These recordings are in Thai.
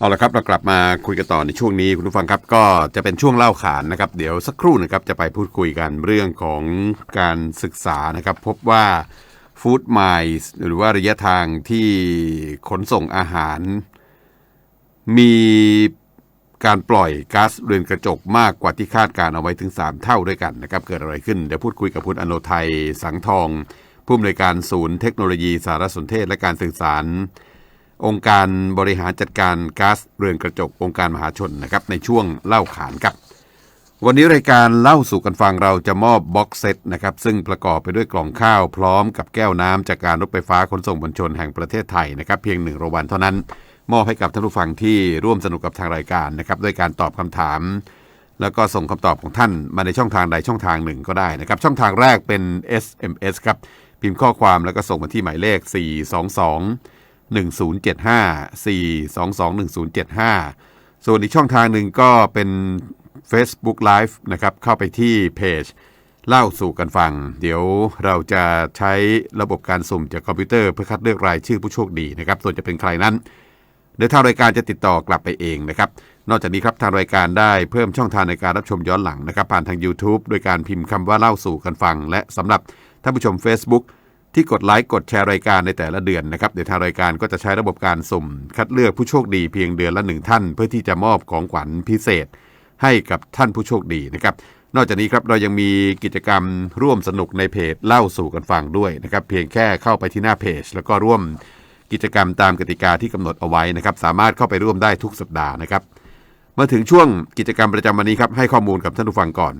เอาละครับเรากลับมาคุยกันต่อในช่วงนี้คุณผู้ฟังครับก็จะเป็นช่วงเล่าขานนะครับ เดี๋ยวสักครู่นะครับจะไปพูดคุยกันเรื่องของการศึกษานะครับ พบว่าฟู้ดไมล์หรือว่าระยะทางที่ขนส่งอาหาร มีการปล่อยก๊าซเรือนกระจกมากกว่าที่คาดการเอาไว้ถึง 3 เท่าด้วยกันนะครับ เกิดอะไรขึ้น เดี๋ยวพูดคุยกับคุณอโนไทยสังทอง ผู้อำนวยการศูนย์เทคโนโลยีสารสนเทศและการสื่อสาร องค์การบริหารจัดการก๊าซเรือนกระจกองค์การมหาชนนะครับในช่วงเล่าขานครับ วันนี้รายการเล่าสู่กันฟังเราจะมอบบ็อกเซตนะครับซึ่งประกอบไปด้วยกล่องข้าวพร้อมกับแก้วน้ำจากการรถไฟฟ้าขนส่งมวลชนแห่งประเทศไทยนะครับเพียงหนึ่งรางวัลเท่านั้น มอบให้กับท่านผู้ฟังที่ร่วมสนุกกับทางรายการนะครับด้วยการตอบคำถาม แล้วก็ส่งคำตอบของท่านมาในช่องทางใดช่องทางหนึ่งก็ได้นะครับช่องทางแรกเป็น SMS ครับพิมพ์ข้อความแล้วก็ส่งมาที่หมายเลข 422 1075 422 1075 ส่วนอีกช่องทางหนึ่งก็เป็น Facebook Live นะครับ เข้าไปที่เพจเล่าสู่กันฟัง เดี๋ยวเราจะใช้ระบบการสุ่มจากคอมพิวเตอร์เพื่อคัดเลือกรายชื่อผู้โชคดีนะครับ ส่วนจะเป็นใครนั้น เดี๋ยวทางรายการจะติดต่อกลับไปเองนะครับ นอกจากนี้ครับทางรายการได้เพิ่มช่องทางในการรับชมย้อนหลังนะครับ ผ่านทาง YouTube โดยการพิมพ์คำว่าเล่าสู่กันฟัง และสำหรับท่านผู้ชม Facebook ที่กดไลค์กดแชร์รายการในแต่ละเดือนนะครับเดี๋ยวทางรายการก็จะใช้ระบบการสุ่ม คัดเลือกผู้โชคดีเพียงเดือนละหนึ่งท่าน เพื่อที่จะมอบของขวัญพิเศษ ให้กับท่านผู้โชคดีนะครับนอกจากนี้ครับเรายังมีกิจกรรมร่วมสนุกในเพจเล่าสู่กันฟังด้วยนะครับเพียงแค่เข้าไปที่หน้าเพจ แล้วก็ร่วมกิจกรรมตามกติกาที่กำหนดเอาไว้นะครับสามารถเข้าไปร่วมได้ทุกสัปดาห์นะครับมาถึงช่วงกิจกรรมประจำวันนี้ครับให้ข้อมูลกับท่านผู้ฟังก่อน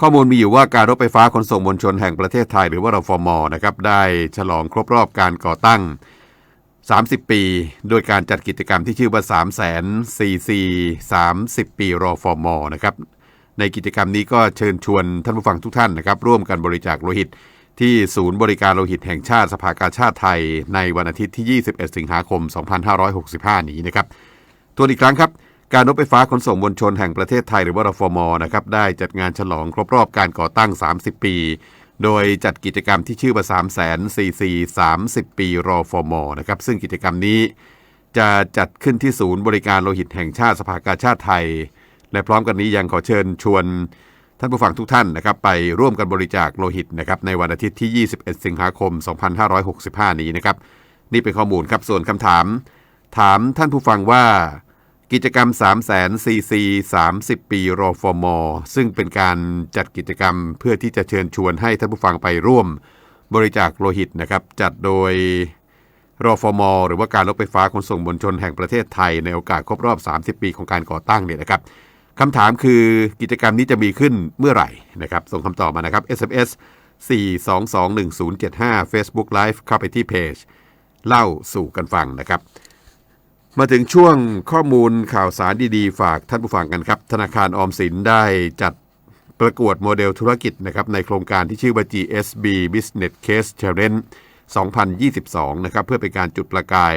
ข้อมูลมีอยู่ว่าการรถไฟฟ้าขนส่งมวลชนแห่งประเทศไทยหรือว่ารฟมนะครับได้ฉลองครบรอบการก่อตั้ง 30 ปี โดยการจัดกิจกรรมที่ชื่อว่า 3 0 0 0 0 CC 30 ปีรอฟอมอนะครับในกิจกรรมนี้ก็เชิญชวนท่านผู้ฟังทุกท่านนะครับร่วมกันบริจาคโลหิต ที่ศูนย์บริการโลหิตแห่งชาติสภากาชาติไทย ในวันอาทิตย์ที่ 21 สิงหาคม 2565 นี้นะครับตัวอีกครั้งครับ การรถไฟฟ้าขนส่งมวลชนแห่งประเทศไทยหรือว่ารฟมนะครับได้จัดงานฉลองครบรอบการก่อตั้ง 30 ปี โดยจัดกิจกรรมที่ชื่อว่า3 0 0 0 0 c 30 ปีรอฟมนะครับซึ่งกิจกรรมนี้จะจัดขึ้นที่ศูนย์บริการโลหิตแห่งชาติสภากาชาติไทย และพร้อมกันนี้ยังขอเชิญชวนท่านผู้ฟังทุกท่านนะครับไปร่วมกันบริจาคโลหิตนะครับในวันอาทิตย์ที่ 21 สิงหาคม 2565 นี้นะครับนี่เป็นข้อมูลครับส่วนคำถาม ถามท่านผู้ฟังว่า กิจกรรม 3 0 0 0 0 0 CC 30 ปีรอฟอมอซึ่งเป็นการจัดกิจกรรมเพื่อที่จะเชิญชวนให้ท่านผู้ฟังไปร่วม บริจาคโลหิตนะครับ จัดโดยรอฟอมอหรือว่าการรถไฟฟ้าขนส่งมวลชนแห่งประเทศไทย ในโอกาสครบรอบ 30 ปีของการก่อตั้งเนี่ยนะครับคำถามคือกิจกรรมนี้จะมีขึ้นเมื่อไหร่นะครับ ส่งคำตอบมานะครับ SMS 4221075 Facebook Live เข้าไปที่เพจ เล่าสู่กันฟังนะครับ มาถึงช่วงข้อมูลข่าวสารดีๆ ฝากท่านผู้ฟังกันครับ ธนาคารออมสินได้จัดประกวดโมเดลธุรกิจนะครับในโครงการที่ชื่อว่า GSB Business Case Challenge 2022 นะครับเพื่อเป็นการจุดประกาย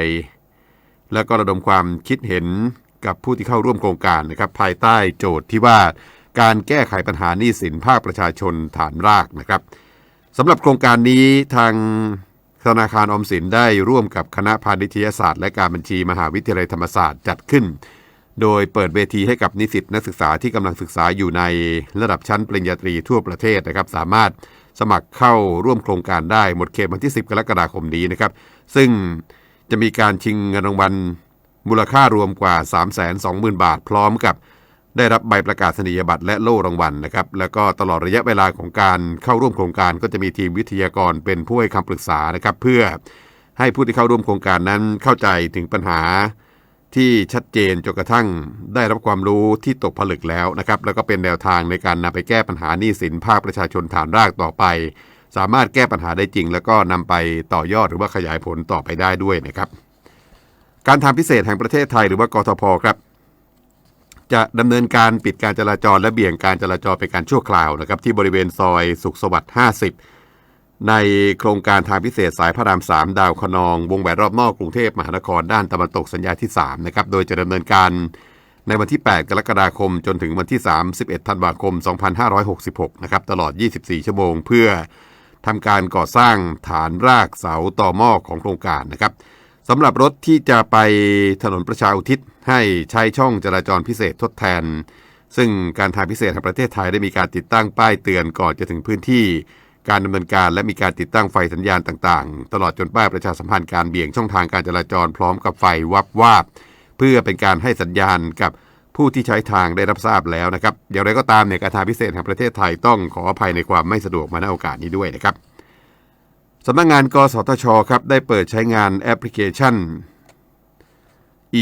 และก็ระดมความคิดเห็นกับผู้ที่เข้าร่วมโครงการนะครับภายใต้โจทย์ที่ว่าการแก้ไขปัญหาหนี้สินภาคประชาชนฐานรากนะครับสำหรับโครงการนี้ทาง ธนาคารอมสินได้ร่วมกับคณะพาณิชยศาสตร์ และการบัญชีมหาวิทยาลัยธรรมศาสตร์จัดขึ้น โดยเปิดเวทีให้กับนิสิตนักศึกษาที่กำลังศึกษาอยู่ในระดับชั้นปริญญาตรีทั่วประเทศนะครับ สามารถสมัครเข้าร่วมโครงการได้หมดเขตวันที่ 10 กรกฎาคมนี้นะครับ ซึ่งจะมีการชิงเงินรางวัลมูลค่ารวมกว่า 320,000 บาท พร้อมกับ ได้รับใบประกาศนียบัตรและโล่รางวัลนะครับ แล้วก็ตลอดระยะเวลาของการเข้าร่วมโครงการก็จะมีทีมวิทยากรเป็นผู้ให้คำปรึกษานะครับ เพื่อให้ผู้ที่เข้าร่วมโครงการนั้นเข้าใจถึงปัญหาที่ชัดเจนจนกระทั่งได้รับความรู้ที่ตกผลึกแล้วนะครับ แล้วก็เป็นแนวทางในการนำไปแก้ปัญหาหนี้สินภาคประชาชนฐานรากต่อไป สามารถแก้ปัญหาได้จริง แล้วก็นำไปต่อยอดหรือว่าขยายผลต่อไปได้ด้วยนะครับ การทางพิเศษแห่งประเทศไทยหรือว่ากทพครับ จะดำเนินการปิดการจราจรและเบี่ยงการจราจรเป็นการชั่วคราวนะครับที่บริเวณซอยสุขสวัสดิ์ 50 ในโครงการทางพิเศษสายพระราม 3 ดาวคะนอง วงแหวนรอบนอกกรุงเทพมหานครด้านตะวันตกสัญญาที่3นะครับโดยจะดำเนินการในวันที่ 8 กรกฎาคม จนถึงวันที่ 31 ธันวาคม 2566 นะครับตลอด 24 ชั่วโมง เพื่อทำการก่อสร้างฐานรากเสาต่อหม้อของโครงการนะครับ สำหรับรถที่จะไปถนนประชาอุทิศให้ใช้ช่องจราจรพิเศษทดแทน ซึ่งการทางพิเศษแห่งประเทศไทยได้มีการติดตั้งป้ายเตือนก่อนจะถึงพื้นที่ การดำเนินการและมีการติดตั้งไฟสัญญาณต่างๆ ตลอดจนป้ายประชาสัมพันธ์การเบี่ยงช่องทางการจราจรพร้อมกับไฟวับวาบเพื่อเป็นการให้สัญญาณกับผู้ที่ใช้ทางได้รับทราบแล้วนะครับอย่างไรก็ตามเนี่ยการทางพิเศษแห่งประเทศไทยต้องขออภัยในความไม่สะดวกมาณโอกาสนี้ด้วยนะครับ สำนักงงานกสทชครับได้เปิดใช้งานแอปพลิเคชัน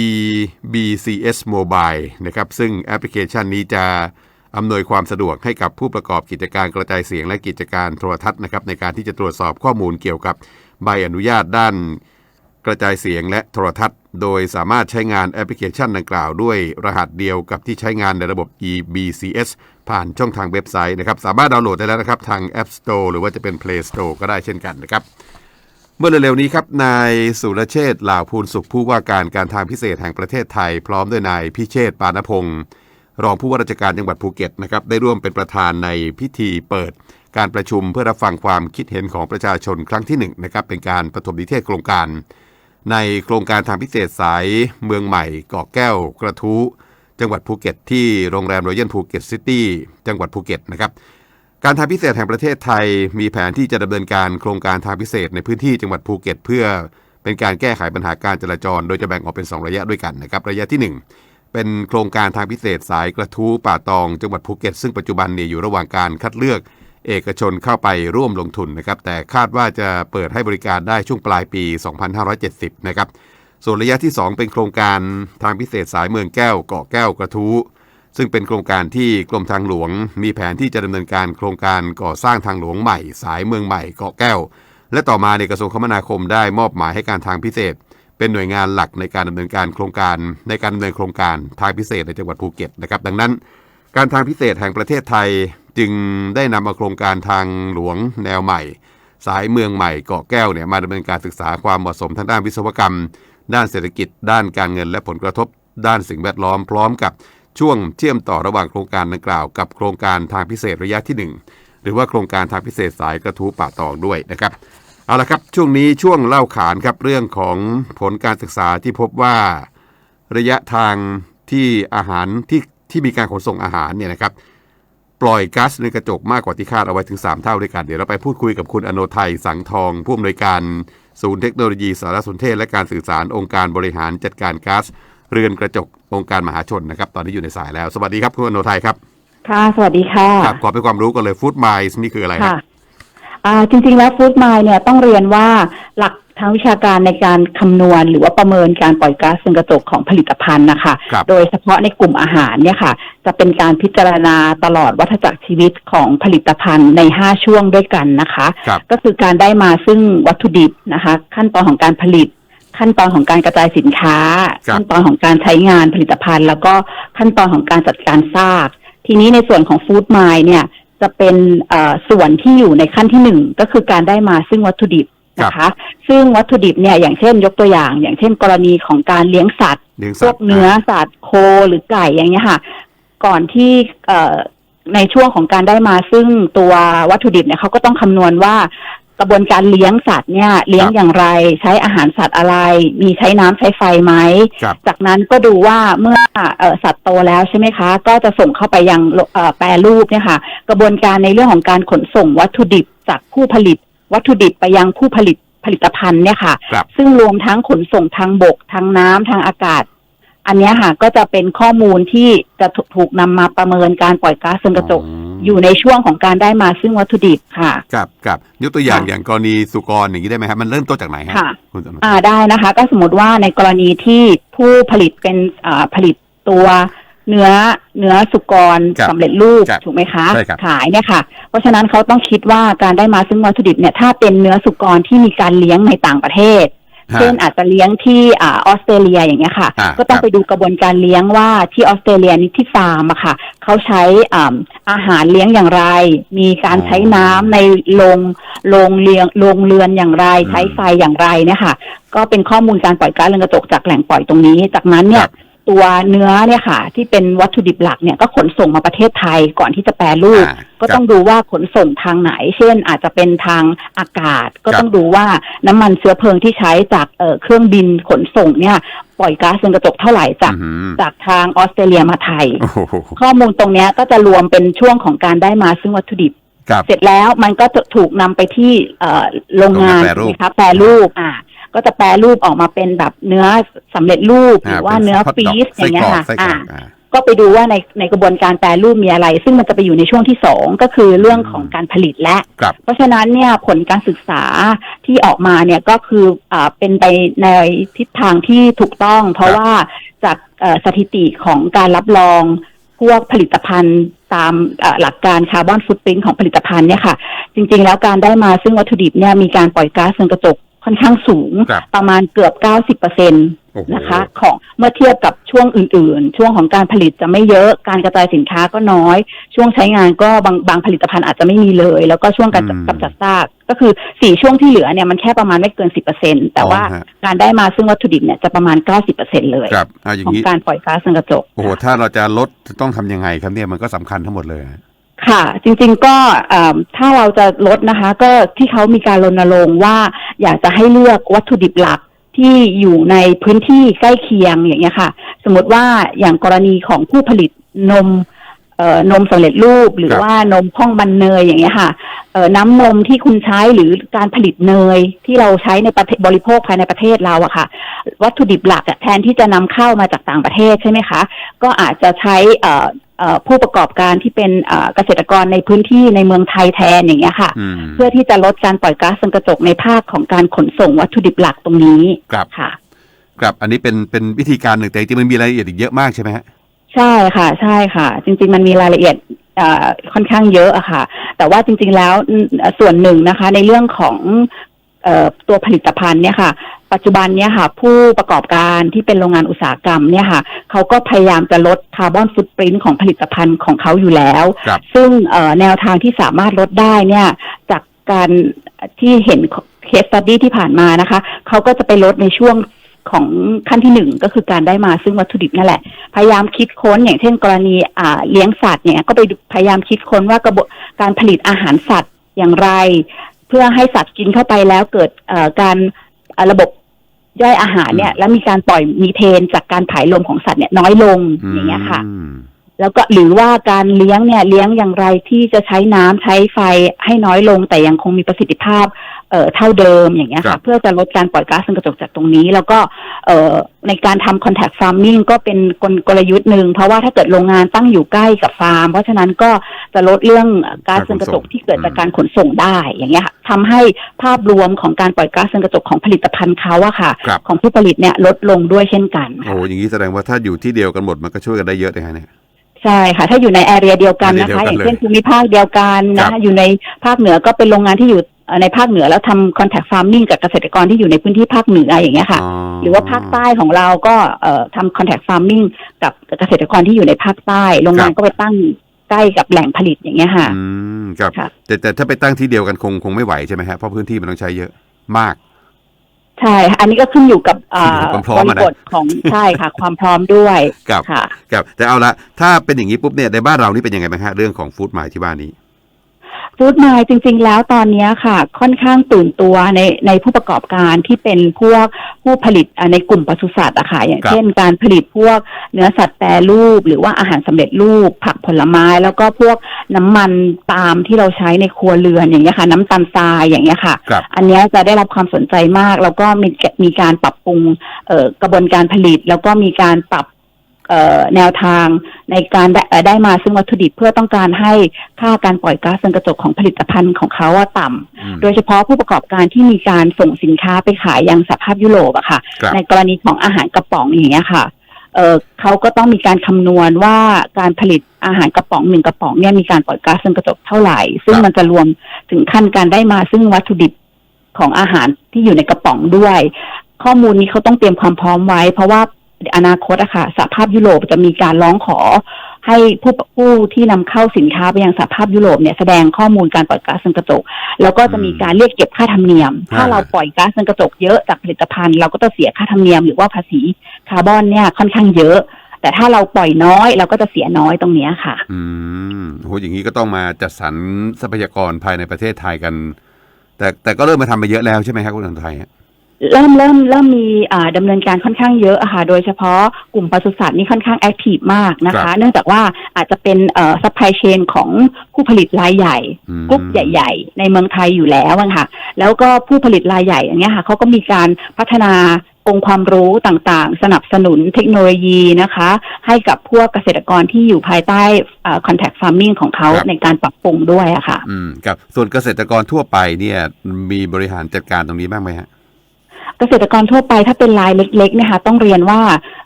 EBCS Mobile นะครับซึ่งแอปพลิเคชันนี้จะอำนวยความสะดวกให้กับผู้ประกอบกิจการกระจายเสียงและกิจการโทรทัศน์นะครับในการที่จะตรวจสอบข้อมูลเกี่ยวกับใบอนุญาตด้าน กระจายเสียงและโทรทัศน์ โดยสามารถใช้งานแอปพลิเคชันดังกล่าวด้วยรหัสเดียวกับที่ใช้งานในระบบ EBCS ผ่านช่องทางเว็บไซต์นะครับ สามารถดาวน์โหลดได้แล้วนะครับ ทาง App Store หรือว่าจะเป็น Play Store ก็ได้เช่นกันนะครับ เมื่อเร็วๆนี้ครับ นายสุรเชษฐ์ลาวพูนสุขผู้ว่าการการทางพิเศษแห่งประเทศไทย พร้อมด้วยนายพิเชษปานพงศ์รองผู้ว่าราชการจังหวัดภูเก็ตนะครับได้ร่วมเป็นประธานในพิธีเปิด การประชุมเพื่อรับฟังความคิดเห็นของประชาชนครั้งที่1นงนะครับเป็นการปฐมนิเทศโครงการ ในโครงการทางพิเศษสายเมืองใหม่เกาะแก้วกระทู้จังหวัดภูเก็ตที่โรงแรมรอยัลภูเก็ตซิตี้จังหวัดภูเก็ตนะครับการทางพิเศษแห่งประเทศไทยมีแผนที่จะดำเนินการโครงการทางพิเศษในพื้นที่จังหวัดภูเก็ต เพื่อเป็นการแก้ไขปัญหาการจราจร โดยจะแบ่งออกเป็น 2 ระยะด้วยกันนะครับระยะที่ 1 เป็นโครงการทางพิเศษสายกระทู้ป่าตองจังหวัดภูเก็ต ซึ่งปัจจุบันเนี่ยอยู่ระหว่างการคัดเลือก เอกชนเข้าไปร่วมลงทุนนะครับ แต่คาดว่าจะเปิดให้บริการได้ช่วงปลายปี 2570 นะครับ ส่วนระยะที่ 2 เป็นโครงการทางพิเศษสายเมืองแก้วเกาะแก้วกระทู้ซึ่งเป็นโครงการที่กรมทางหลวง มีแผนที่จะดำเนินการโครงการก่อสร้างทางหลวงใหม่ สายเมืองใหม่เกาะแก้ว และต่อมาในกระทรวงคมนาคมได้มอบหมายให้การทางพิเศษ เป็นหน่วยงานหลักในการดำเนินการโครงการ ในการดำเนินโครงการทางพิเศษในจังหวัดภูเก็ตนะครับ ดังนั้น การทางพิเศษแห่งประเทศไทย จึงได้นำเอาโครงการทางหลวงแนวใหม่ สายเมืองใหม่เกาะแก้วเนี่ยมาดำเนินการศึกษาความเหมาะสมทางด้านวิศวกรรม ด้านเศรษฐกิจ ด้านการเงิน และผลกระทบ ด้านสิ่งแวดล้อมพร้อมกับช่วงเชื่อมต่อระหว่างโครงการดังกล่าวกับโครงการทางพิเศษระยะที่ 1 หรือว่าโครงการทางพิเศษสายกระทู้ป่าตองด้วยนะครับเอาละครับช่วงนี้ช่วงเล่าขานครับเรื่องของผลการศึกษาที่พบว่า ระยะทางที่อาหารที่ที่มีการขนส่งอาหารเนี่ยนะครับ ปล่อยก๊าซในกระจกมากกว่าที่คาดเอาไว้ถึง 3 เท่าด้วยกัน เดี๋ยวเราไปพูดคุยกับคุณอโนไทยสังทองผู้อำนวยการศูนย์เทคโนโลยีสารสนเทศ และการสื่อสารองค์การบริหารจัดการก๊าซเรือนกระจกองค์การมหาชนนะครับ ตอนนี้อยู่ในสายแล้ว สวัสดีครับคุณอโนไทยครับ ค่ะ สวัสดีค่ะครับขอเป็นความรู้กันเลยฟู้ดไมล์นี่คืออะไรครัค่ะบอ่าจริงๆแล้วฟู้ดไมล์เนี่ยต้องเรียนว่าหลัก ทางวิชาการในการคำนวณหรือว่าประเมินการปล่อยก๊าซเรือนกระจกของผลิตภัณฑ์นะคะ ครับ โดยเฉพาะในกลุ่มอาหารเนี่ยค่ะ จะเป็นการพิจารณาตลอดวัฏจักรชีวิตของผลิตภัณฑ์ใน 5 ช่วงด้วยกันนะคะ ครับก็คือการได้มาซึ่งวัตถุดิบนะคะ ขั้นตอนของการผลิต ขั้นตอนของการกระจายสินค้า ครับ ขั้นตอนของการใช้งานผลิตภัณฑ์ แล้วก็ขั้นตอนของการจัดการซาก ทีนี้ในส่วนของฟู้ดไมล์เนี่ยจะเป็นเอ่อส่วนที่อยู่ในขั้นที่หนึ่งก็คือการได้มาซึ่งวัตถุดิบ นะคะ ซึ่งวัตถุดิบเนี่ยอย่างเช่นยกตัวอย่าง อย่างเช่น กรณีของการเลี้ยงสัตว์เลี้ยงพสัวตกว์เนื้อสัตว์โคหรือไก่อย่างเงี้ยค่ะ ก่อนที่เอ่อในช่วงของการได้มาซึ่งตัววัตถุดิบเนี่ยเขาก็ต้องคำนวณว่ากระบวนการเลี้ยงสัตว์เนี่ยเลี้ยงอย่างไร ใช้อาหารสัตว์อะไร มีใช้น้ำใช้ไฟไหมครับจากนั้นก็ดูว่าเมื่อเอ่อสัตว์โตแล้วใช่ไหมคะ ก็จะส่งเข้าไปยังโลเอ่อแปรรูปเนี่ยค่ะ กระบวนการในเรื่องของการขนส่งวัตถุดิบจากผู้ผลิต วัตถุดิบไปยังผู้ผลิตผลิตภัณฑ์เนี่ยค่ะครับซึ่งรวมทั้งขนส่งทางบกทางน้ำทางอากาศ อันเนี้ยค่ะ ก็จะเป็นข้อมูลที่จะถูกถูกนำมาประเมินการปล่อยก๊าซเรือนกระจกอยู่ในช่วงของการได้มาซึ่งวัตถุดิบค่ะ ครับครับยกตัวอย่างค่ะอย่างกรณีสุกรอย่างนี้ได้ไหมครับมันเริ่มต้นจากไหนฮะค่ะคุณอโนไทยอ่าได้นะคะ ก็สมมติว่าในกรณีที่ผู้ผลิตเป็นอ่าผลิตตัว เนื้อเนื้อสุกรครับสำเร็จรูปครับถูกไหมคะใช่ครับ ขายเนี่ยค่ะ เพราะฉะนั้นเขาต้องคิดว่าการได้มาซึ่งวัตถุดิบเนี่ยถ้าเป็นเนื้อสุกรที่มีการเลี้ยงในต่างประเทศ ฮะ เช่นอาจจะเลี้ยงที่อ่าออสเตรเลียอย่างเงี้ยค่ะ อ่าก็ต้อคงรับ ไปดูกระบวนการเลี้ยงว่าที่ออสเตรเลียนี่ที่ฟาร์มอะค่ะเขาใช้อ่าอาหารเลี้ยงอย่างไร มีการใช้น้ำในโรงโรงเลี้ยงโรงเรือนอย่างไรใช้ไฟอย่างไรเนี่ยค่ะ ก็เป็นข้อมูลการปล่อยก๊าซเรือนกระจกจากแหล่งปล่อยตรงนี้ จากนั้นเนี่คยรับ ตัวเนื้อเนี่ยค่ะ ที่เป็นวัตถุดิบหลักเนี่ยก็ขนส่งมาประเทศไทยก่อนที่จะแปรรูป อ่าก็ต้องดูว่าขนส่งทางไหน เช่น อาจจะเป็นทางอากาศ ก็ต้องดูว่าน้ำมันเชื้อเพลิงที่ใช้จากเอ่อเครื่องบินขนส่งเนี่ย ปล่อยก๊าซเรือนกระจกเท่าไหร่จากอืมจากทางออสเตรเลียมาไทย โอ้โหข้อมูลตรงเนี้ยก็จะรวมเป็นช่วงของการได้มาซึ่งวัตถุดิบ ครับ เสร็จแล้วมันก็จะถูกนำไปที่เอ่อโรงงานโรงงานแปรรูป นะคะแปรรูปอ่า ก็จะแปรรูปออกมาเป็นแบบเนื้อสำเร็จรูปหรือว่าเนื้อป็ฟรีซอย่างเงี้ยค่ะไส้กรอ่าอกไส้กรอกอ่าก็ไปดูว่าในในกระบวนการแปรรูปมีอะไร ซึ่งมันจะไปอยู่ในช่วงที่สองก็คือเรื่องของการผลิตและครับเพราะฉะนั้นเนี่ยผลการศึกษาที่ออกมาเนี่ยก็คืออ่าเป็นไปในทิศทางที่ถูกต้อง เพราะครับว่าจากเอ่อสถิติของการรับรองพวกผลิตภัณฑ์ตามเอ่อหลักการคาร์บอนฟุตปรินของผลิตภัณฑ์เนี่ยค่ะ จริง ๆ แล้วการได้มาซึ่งวัตถุดิบเนี่ยมีการปล่อยก๊าซเรือนกระจก ค่อนข้างสูงครับประมาณเกือบ 90เปอร์เซ็นตโอ้โหนะคะ ของเมื่อเทียบกับช่วงอื่น ๆ ช่วงของการผลิตจะไม่เยอะการกระจายสินค้าก็น้อย ช่วงใช้งานก็บางบางผลิตภัณฑ์อาจจะไม่มีเลย แล้วก็ช่วงการอืมกำจัดซากก็คือสี่ช่วงที่เหลือเนี่ยมันแค่ประมาณไม่เกินสิบเปอร์เซ็นแต่ว่าอ๋อฮะการได้มาซึ่งวัตถุดิบเนี่ยจะประมาณเก้าสิบเปอร์เซ็นเลยครับอ่าอย่าของงนี้การปล่อยก๊าซเรือนกระจกโอ้โหถ้าเราจะลดต้องทำยังไงครับเนี่ยมันก็สำคัญทั้งหมดเลย ค่ะ จริงๆก็ถ้าเราจะลดนะคะ ก็ที่เขามีการรณรงค์ว่า อยากจะให้เลือกวัตถุดิบหลักที่อยู่ในพื้นที่ใกล้เคียงอย่างเงี้ยค่ะ สมมติว่าอย่างกรณีของผู้ผลิตนม นมสำเร็จรูปหรือครับว่านมพ่องบันเนยอย่างเงี้ยค่ะเอ่อน้ำนมที่คุณใช้หรือการผลิตเนยที่เราใช้ในประเทศบริโภคภายในประเทศเราอะค่ะ วัตถุดิบหลักอะแทนที่จะนำเข้ามาจากต่างประเทศใช่ไหมคะ ก็อาจจะใช้เอ่อเอ่อผู้ประกอบการที่เป็นเอ่อเกษตรกรในพื้นที่ในเมืองไทยแทนอย่างเงี้ยค่ะอืมเพื่อที่จะลดการปล่อยก๊าซเรือนกระจกในภาคของการขนส่งวัตถุดิบหลักตรงนี้ครับค่ะครับอันนี้เป็นเป็นวิธีการหนึ่งแต่จริงๆมันมีรายละเอียดอีกเยอะมากใช่ไหมฮะ ใช่ค่ะ ใช่ค่ะ จริง ๆ มันมีรายละเอียดเอ่อค่อนข้างเยอะอะค่ะ แต่ว่าจริง ๆ แล้วอืมส่วนหนึ่งนะคะ ในเรื่องของเอ่อตัวผลิตภัณฑ์เนี่ยค่ะ ปัจจุบันเนี่ยค่ะ ผู้ประกอบการที่เป็นโรงงานอุตสาหกรรมเนี่ยค่ะเขาก็พยายามจะลดคาร์บอนฟุตปรินต์ของผลิตภัณฑ์ของเขาอยู่แล้วครับซึ่งเอ่อแนวทางที่สามารถลดได้เนี่ย จากการที่เห็นเคสตัดดี้ที่ผ่านมานะคะ เขาก็จะไปลดในช่วง ของขั้นที่หนึ่งก็คือการได้มาซึ่งวัตถุดิบนั่นแหละ พยายามคิดค้นอย่างเช่น กรณีอ่าเลี้ยงสัตว์เนี่ยก็ไปดูพยายามคิดค้นว่ากระบวนการผลิตอาหารสัตว์อย่างไร เพื่อให้สัตว์กินเข้าไปแล้วเกิดเอ่อการอ่าระบบย่อยอาหารเนี่ย แล้วมีการปล่อยมีเทนจากการผายลมของสัตว์เนี่ยน้อยลงอย่างเงี้ยค่ะอืมแล้วก็หรือว่าการเลี้ยงเนี่ยเลี้ยงอย่างไรที่จะใช้น้ำใช้ไฟให้น้อยลงแต่ยังคงมีประสิทธิภาพ เอ่อเท่าเดิมอย่างเงี้ยครัค่ะบ เพื่อจะลดการปล่อยก๊าซเรือนกระจกจากตรงนี้ แล้วก็เอ่อในการทำ contact farming ก็เป็นกลกลยุทธ์หนึ่งเพราะว่าถ้าเกิดโรงงานตั้งอยู่ใกล้กับฟาร์ม เพราะฉะนั้นก็จะลดเรื่องก๊าซเรือนกระจกที่เกิดจากการขนส่งได้อย่างเงี้ยค่ะทำให้ภาพรวมของการปล่อยก๊าซเรือนกระจกของผลิตภัณฑ์เขาอะค่ะ ครับ ของผู้ผลิตเนี่ยลดลงด้วยเช่นกันโอ้โหอย่างนี้แสดงว่าถ้าอยู่ที่เดียวกันหมดมันก็ช่วยกันได้เยอะเลยฮะเนี่ย ใช่ค่ะ ถ้าอยู่ในแอเรียเดียวกันนะ area คะเดียวกันอย่างเช่นเลยภูมิภาคเดียวกันครันะบคะอยู่ในภาคเหนือก็เป็นโรงงานที่อยู่เอ่อในภาคเหนือแล้วทำ contact farming กับเกษตรกรที่อยู่ในพื้นที่ภาคเหนืออย่างเงี้ยค่ะอ๋อหรือว่าภาคใต้ของเราก็เอ่อทำ contact farming กับเกษตรกรที่อยู่ในภาคใต้โรงงานก็ไปตั้งใกล้กับแหล่งผลิตอย่างเงี้ยค่ะอืมครับค่ะแต่แต่ถ้าไปตั้งที่เดียวกันคงคงไม่ไหวใช่ไหมฮะเพราะพื้นที่มันต้องใช้เยอะมาก ใช่ค่ะอันนี้ก็ขึ้นอยู่กับเอ่อขึ้นอยู่กับความพร้อมบอะรินะบทของใช่ค่ะ ความพร้อมด้วยครับค่ะ ครับแต่เอาละถ้าเป็นอย่างนี้ปุ๊บเนี่ยในบ้านเรานี่เป็นยังไงบ้างฮะเรื่องของฟู้ดไมล์ที่บ้านนี้ ฟู้ดไมล์จริง ๆ แล้วตอนเนี้ยค่ะ ค่อนข้างตื่นตัวในในผู้ประกอบการที่เป็นพวกผู้ผลิตอ่าในกลุ่มปศุสัตว์อะค่ะอย่างครับเช่น การผลิตพวกเนื้อสัตว์แปรรูป หรือว่าอาหารสำเร็จรูป ผักผลไม้ แล้วก็พวกน้ำมันปาล์มที่เราใช้ในครัวเรือนอย่างเงี้ยค่ะ น้ำตาลทรายอย่างเงี้ยค่ะครับอันเนี้ยจะได้รับความสนใจมาก แล้วก็มีมีการปรับปรุงเอ่อกระบวนการผลิต แล้วก็มีการปรับเอ่อ แนวทางในการได้เอ่อได้มาซึ่งวัตถุดิบเพื่อต้องการให้ค่าการปล่อยก๊าซเรือนกระจกของผลิตภัณฑ์ของเขาว่าต่ำอืมโดยเฉพาะผู้ประกอบการที่มีการส่งสินค้าไปขายยังสหภาพยุโรปอะค่ะครับในกรณีของอาหารกระป๋องอย่างเงี้ยค่ะเออเขาก็ต้องมีการคำนวณว่าการผลิตอาหารกระป๋องหนึ่งกระป๋องเนี่ยมีการปล่อยก๊าซเรือนกระจกเท่าไหร่ ซึ่งครับมันจะรวมถึงขั้นการได้มาซึ่งวัตถุดิบของอาหารที่อยู่ในกระป๋องด้วย ข้อมูลนี้เขาต้องเตรียมความพร้อมไว้ เพราะว่า อนาคตอะค่ะสหภาพยุโรปจะมีการร้องขอ ให้ผู้ผู้ที่นำเข้าสินค้าไปยังสหภาพยุโรปเนี่ยแสดงข้อมูลการปล่อยก๊าซเรือนกระจก แล้วก็จะมีการเรียกเก็บค่าธรรมเนียม ถ้าเราปล่อยก๊าซเรือนกระจกเยอะจากผลิตภัณฑ์ เราก็จะเสียค่าธรรมเนียมหรือว่าภาษีคาร์บอนเนี่ยค่อนข้างเยอะ แต่ถ้าเราปล่อยน้อยเราก็จะเสียน้อยตรงเนี้ยค่ะ อืมโหอย่างนี้ก็ต้องมาจัดสรรทรัพยากรภายในประเทศไทยกัน แต่แต่ก็เริ่มมาทำไปเยอะแล้วใช่ไหมครับคุณอันไทยฮะ เริ่มเริ่มเริ่มมีอ่าดำเนินการค่อนข้างเยอะอะค่ะโดยเฉพาะกลุ่มปศุสัตว์นี่ค่อนข้างแอคทีฟมากนะครัคะบเนื่องจากว่าอาจจะเป็นเอ่อซัพพลายเชนของผู้ผลิตรายใหญ่อืมกลุ่มใหญ่ ๆ ในเมืองไทยอยู่แล้วอะค่ะ แล้วก็ผู้ผลิตรายใหญ่อย่างเงี้ยค่ะเขาก็มีการพัฒนาองค์ความรู้ต่างๆ สนับสนุนเทคโนโลยีนะคะ ให้กับพวกเกษตรกรที่อยู่ภายใต้คอนแทคฟาร์มมิ่งของเขาครับในการปรับปรุงด้วยอะค่ะ อืมครับส่วนเกษตรกรทั่วไปเนี่ยมีบริหารจัดการตรงนี้บ้างไหมฮะ เกษตรกรทั่วไปถ้าเป็นรายเล็กๆเนะคะต้องเรียนว่า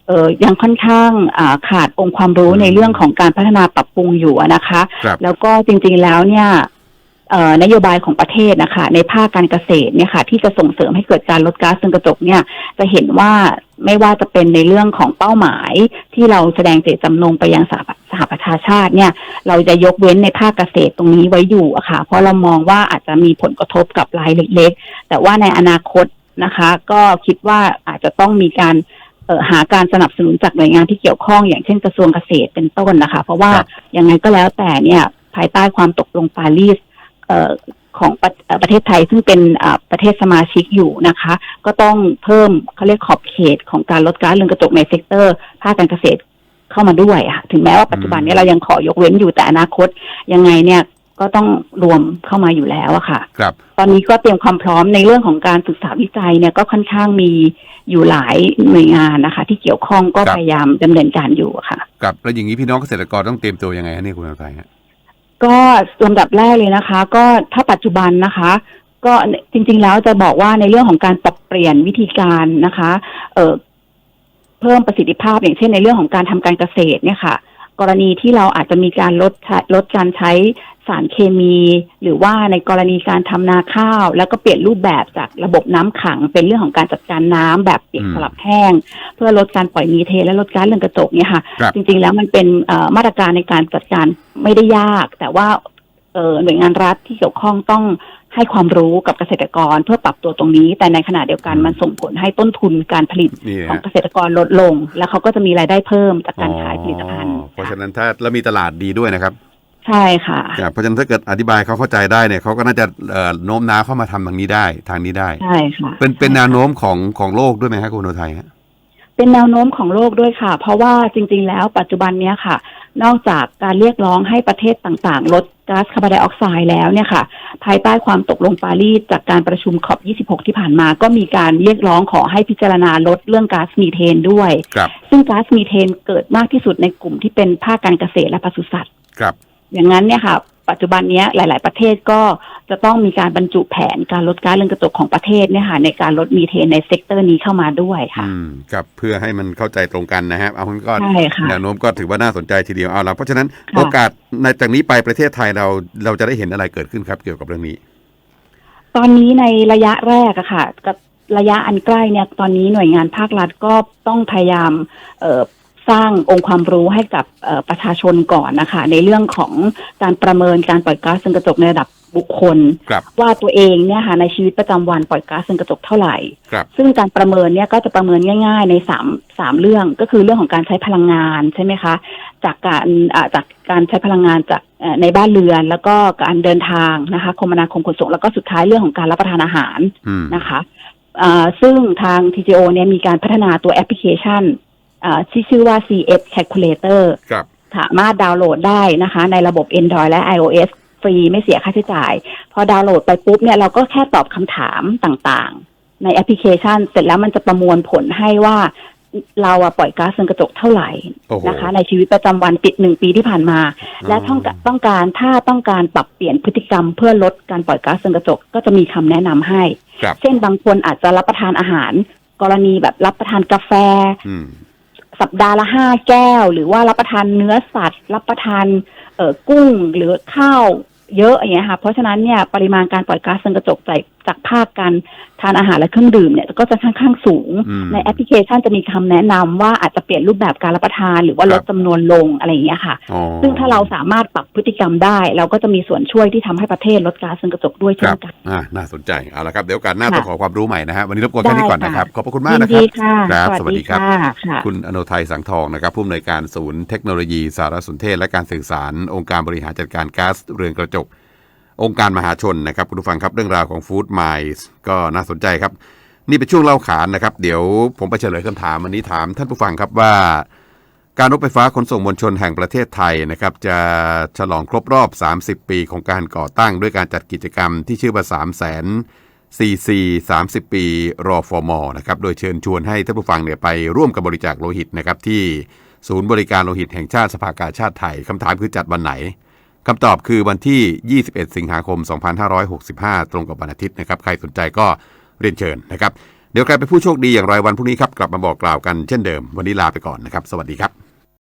เออยังค่อนข้างอ่าขาดองค์ความรู้อืมในเรื่องของการพัฒนาปรับปรุงอยู่อะนะคะครับแล้วก็จริงๆแล้วเนี่ยเอ่อนโยบายของประเทศนะคะ ในภาคการเกษตรเนี่ยค่ะ ที่จะส่งเสริมให้เกิดการลดก๊าซเรือนกระจกเนี่ย จะเห็นว่าไม่ว่าจะเป็นในเรื่องของเป้าหมายที่เราแสดงเจตจำนงไปยังสหประสหประชาชาติเนี่ย เราจะยกเว้นในภาคเกษตรตรงนี้ไว้อยู่อะค่ะ เพราะเรามองว่าอาจจะมีผลกระทบกับรายเล็ก ๆ แต่ว่าในอนาคต นะคะ ก็คิดว่าอาจจะต้องมีการเอ่อหาการสนับสนุนจากหน่วยงานที่เกี่ยวข้อง อย่างเช่นกระทรวงเกษตรเป็นต้นนะคะ เพราะว่าครับยังไงก็แล้วแต่เนี่ยภายใต้ความตกลงปารีสเอ่อของประเอ่อประเทศไทยซึ่งเป็นอ่าประเทศสมาชิกอยู่นะคะ ก็ต้องเพิ่มเขาเรียกขอบเขตของการลดก๊าซเรือนกระจกในเซกเตอร์ภาคการเกษตรเข้ามาด้วยอะค่ะถึงแม้ว่าปัจจุบันนี้เรายังขอยกเว้นอยู่แต่อนาคตยังไงเนี่ย ก็ต้องรวมเข้ามาอยู่แล้วอะค่ะ ครับ ตอนนี้ก็เตรียมความพร้อมในเรื่องของการศึกษาวิจัยเนี่ยก็ค่อนข้างมีอยู่หลายหน่วยงานนะคะ ที่เกี่ยวข้องก็ครับ พยายามดำเนินการอยู่อะค่ะ ครับแล้วอย่างนี้พี่น้องเกษตรกรต้องเตรียมตัวยังไงฮะเนี่ยคุณอันไทยฮะ ก็ลำดับแรกเลยนะคะ ก็ถ้าปัจจุบันนะคะ ก็จริง ๆ แล้วจะบอกว่าในเรื่องของการปรับเปลี่ยนวิธีการนะคะ เอ่อเพิ่มประสิทธิภาพอย่างเช่นในเรื่องของการทำการเกษตรเนี่ยค่ะ กรณีที่เราอาจจะมีการลดใช้ลดการใช้สารเคมี หรือว่าในกรณีการทำนาข้าว แล้วก็เปลี่ยนรูปแบบจากระบบน้ำขัง เป็นเรื่องของการจัดการน้ำแบบเปียกอืมสลับแห้ง เพื่อลดการปล่อยมีเทนและลดก๊าซเรือนกระจกเนี่ยค่ะครับจริง ๆ แล้วมันเป็นเอ่อมาตรการในการจัดการไม่ได้ยาก แต่ว่าเอ่อหน่วยงานรัฐที่เกี่ยวข้องต้อง ให้ความรู้กับเกษตรกรเพื่อปรับตัวตรงนี้ แต่ในขณะเดียวกันมันส่งผลให้ต้นทุนการผลิตนี่ของฮะเกษตรกรลดลง แล้วเขาก็จะมีรายได้เพิ่มจากการขายผลิตภัณฑ์อ๋อเพราะฉะนั้นถ้าแล้วมีตลาดดีด้วยนะครับ ใช่ค่ะครับเพราะฉะนั้นถ้าเกิดอธิบายเขาเข้าใจได้เนี่ยเขาก็น่าจะเอ่อโน้มน้าวเข้ามาทำทางนี้ได้ทางนี้ได้ใช่ค่ะเป็นเป็นแนวโน้มของของโลกด้วยไหมครับคุณอันไทยฮะเป็นแนวโน้มของโลกด้วยค่ะ เพราะว่าจริง ๆ แล้วปัจจุบันเนี้ยค่ะ นอกจากการเรียกร้องให้ประเทศต่างๆ ลดก๊าซคาร์บอนไดออกไซด์แล้วเนี่ยค่ะ ภายใต้ความตกลงปารีสจากการประชุมขอบ 26 ที่ผ่านมา ก็มีการเรียกร้องขอให้พิจารณาลดเรื่องก๊าซมีเทนด้วยครับซึ่งก๊าซมีเทนเกิดมากที่สุดในกลุ่มที่เป็นภาคการเกษตรและปศุสัตว์ครับอย่างนั้นเนี่ยค่ะ ปัจจุบันเนี้ยหลาย ๆ ประเทศก็จะต้องมีการบรรจุแผนการลดก๊าซเรือนกระจกของประเทศเนี่ยค่ะในการลดมีเทนในเซกเตอร์นี้เข้ามาด้วยค่ะอืมครับเพื่อให้มันเข้าใจตรงกันนะฮะเอาคุณก็ใช่ค่ะแนวโน้มก็ถือว่าน่าสนใจทีเดียวเอาละเพราะฉะนั้นค่ะโอกาสในจากนี้ไปประเทศไทยเราเราจะได้เห็นอะไรเกิดขึ้นครับเกี่ยวกับเรื่องนี้ ตอนนี้ในระยะแรกอะค่ะกับระยะอันใกล้เนี่ยตอนนี้หน่วยงานภาครัฐก็ต้องพยายามเอ่อ สร้างองค์ความรู้ให้กับเอ่อประชาชนก่อนนะคะ ในเรื่องของการประเมินการปล่อยก๊าซเรือนกระจกในระดับบุคคลครับว่าตัวเองเนี่ยค่ะในชีวิตประจำวันปล่อยก๊าซเรือนกระจกเท่าไหร่ครับซึ่งการประเมินเนี่ยก็จะประเมินง่าย ๆ ในสามสามเรื่องก็คือเรื่องของการใช้พลังงานใช่ไหมคะ จากการอ่าจากการใช้พลังงานจากเอ่อในบ้านเรือน แล้วก็การเดินทางนะคะคมนาคมขนส่งแล้วก็สุดท้ายเรื่องของการรับประทานอาหารอืมนะคะอ่าซึ่งทาง TGO เนี่ยมีการพัฒนาตัวแอปพลิเคชันอ่า ที่ชื่อว่า CF Calculator ครับสามารถดาวน์โหลดได้นะคะ ในระบบ Android และ iOS ฟรีไม่เสียค่าใช้จ่าย พอดาวน์โหลดไปปุ๊บเนี่ยเราก็แค่ตอบคำถามต่างๆ ในแอปพลิเคชัน เสร็จแล้วมันจะประมวลผลให้ว่าเราอะปล่อยก๊าซเรือนกระจกเท่าไหร่โอ้โหนะคะ ในชีวิตประจำวันปิดหนึ่งปีที่ผ่านมา และต้องการต้องการถ้าต้องการปรับเปลี่ยนพฤติกรรมเพื่อลดการปล่อยก๊าซเรือนกระจกก็จะมีคำแนะนำให้ครับเช่นบางคนอาจจะรับประทานอาหาร กรณีแบบรับประทานกาแฟอืม สัปดาห์ละห้าแก้ว หรือว่ารับประทานเนื้อสัตว์ รับประทานเอ่อกุ้งหรือข้าวเยอะอย่างเงี้ยค่ะ เพราะฉะนั้นเนี่ยปริมาณการปล่อยก๊าซเรือนกระจก จากจากภาคการทานอาหารและเครื่องดื่มเนี่ยก็จะค่อนข้างสูงอืมในแอปพลิเคชันจะมีคำแนะนำว่าอาจจะเปลี่ยนรูปแบบการรับประทาน หรือว่าครับลดจำนวนลงอะไรอย่างเงี้ยค่ะอ๋อซึ่งถ้าเราสามารถปรับพฤติกรรมได้ เราก็จะมีส่วนช่วยที่ทำให้ประเทศลดก๊าซเรือนกระจกด้วยคเช่รันบกันอ่าน่าสนใจเอาละครับเดี๋ยวโอการหน้าค่ะต้องขอความรู้ใหม่นะฮะวันนี้รบกวนแค่นี้ก่อนได้ค่ะนะครับขอบพระคุณมากยินนะครับดีค่ะครับ สวัสดีครับค่ะค่ะคุณอโนไทยสังทองนะครับผู้อำนวยการศูนย์เทคโนโลยีสารสนเทศและการสื่อสารองค์การบริหารจัดการก๊าซเรือนกระจก องค์การมหาชนนะครับคุณผู้ฟังครับเรื่องราวของฟู้ดไมล์ก็น่าสนใจครับ นี่เป็นช่วงเล่าขานนะครับ เดี๋ยวผมไปเฉลยคำถามวันนี้ถามท่านผู้ฟังครับว่า การรถไฟฟ้าขนส่งมวลชนแห่งประเทศไทยนะครับจะฉลองครบรอบ 30 ปีของการก่อตั้งด้วยการจัดกิจกรรมที่ชื่อว่า3 0 0 0 0 CC 30 ปีรอฟอร์มอนะครับ โดยเชิญชวนให้ท่านผู้ฟังเนี่ยไปร่วมกับบริจาคโลหิตนะครับที่ศูนย์บริการโลหิตแห่งชาติสภากาชาติไทยคำถามคือจัดวันไหน คำตอบคือวันที่ 21 สิงหาคม 2565 ตรงกับวันอาทิตย์นะครับ ใครสนใจก็เรียนเชิญนะครับ เดี๋ยวใครเป็นผู้โชคดีอย่างไรวันพรุ่งนี้ครับ กลับมาบอกกล่าวกันเช่นเดิม วันนี้ลาไปก่อนนะครับ สวัสดีครับ